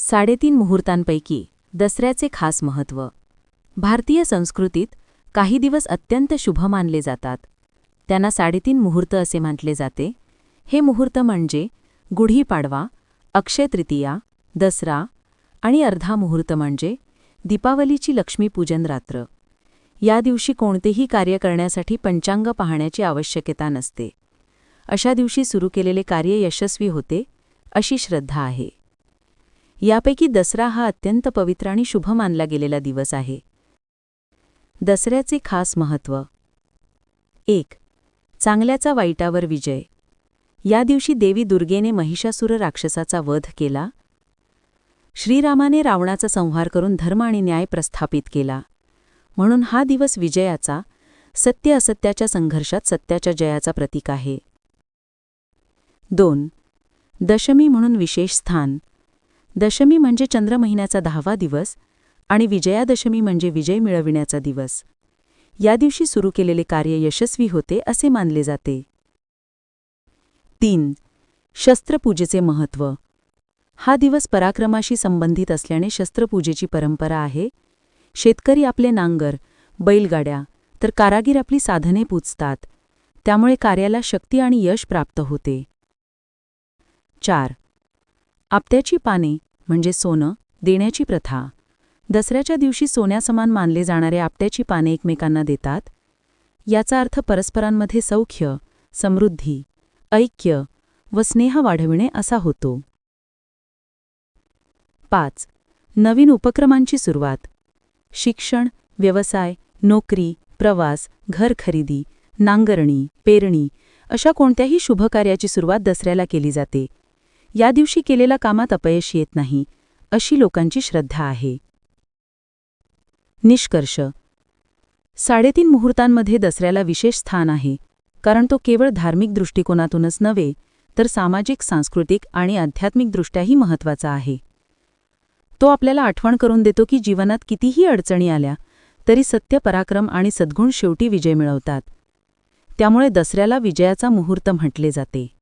साडेतीन मुहूर्तांपैकी दसऱ्याचे खास महत्त्व. भारतीय संस्कृतीत काही दिवस अत्यंत शुभ मानले जातात. त्यांना साडेतीन मुहूर्त असे म्हटले जाते. हे मुहूर्त म्हणजे गुढीपाडवा अक्षय तृतीया दसरा आणि अर्धा मुहूर्त म्हणजे दीपावलीची लक्ष्मीपूजन रात्र. या दिवशी कोणतेही कार्य करण्यासाठी पंचांग पाहण्याची आवश्यकता नसते. अशा दिवशी सुरू केलेले कार्य यशस्वी होते अशी श्रद्धा आहे. यापैकी दसरा हा अत्यंत पवित्र आणि शुभ मानला गेलेला दिवस आहे. दसऱ्याचे खास महत्त्व. एक चांगल्याचा वाईटावर विजय. या दिवशी देवी दुर्गेने महिषासुर राक्षसाचा वध केला. श्रीरामाने रावणाचा संहार करून धर्म आणि न्याय प्रस्थापित केला. म्हणून हा दिवस विजयाचा सत्य असत्याच्या संघर्षात सत्याच्या जयाचा प्रतीक आहे. दोन दशमी म्हणून विशेष स्थान. दशमी म्हणजे चंद्र महिन्याचा दहावा दिवस आणि विजयादशमी म्हणजे विजय मिळविण्याचा दिवस. या दिवशी सुरू केलेले कार्य यशस्वी होते असे मानले जाते. तीन. शस्त्रपूजेचे महत्त्व. हा दिवस पराक्रमाशी संबंधित असल्याने शस्त्रपूजेची परंपरा आहे. शेतकरी आपले नांगर बैलगाड्या तर कारागीर आपली साधने पूजतात. त्यामुळे कार्याला शक्ती आणि यश प्राप्त होते. चार. आपत्याची पाने म्हणजे सोनं देण्याची प्रथा. दसऱ्याच्या दिवशी सोन्यासमान मानले जाणारे आपट्याची पाने एकमेकांना देतात. याचा अर्थ परस्परांमध्ये सौख्य समृद्धी ऐक्य व स्नेह वाढविणे असा होतो. पाच. नवीन उपक्रमांची सुरुवात. शिक्षण व्यवसाय नोकरी प्रवास घर खरेदी नांगरणी पेरणी अशा कोणत्याही शुभकार्याची सुरुवात दसऱ्याला केली जाते. या दिवशी केलेल्या कामात अपयश येत नाही अशी लोकांची श्रद्धा आहे. निष्कर्ष. साडेतीन मुहूर्तांमध्ये दसऱ्याला विशेष स्थान आहे कारण तो केवळ धार्मिक दृष्टिकोनातूनच नव्हे तर सामाजिक सांस्कृतिक आणि आध्यात्मिकदृष्ट्याही महत्त्वाचा आहे. तो आपल्याला आठवण करून देतो की जीवनात कितीही अडचणी आल्या तरी सत्य पराक्रम आणि सद्गुण शेवटी विजय मिळवतात. त्यामुळे दसऱ्याला विजयाचा मुहूर्त म्हटले जाते.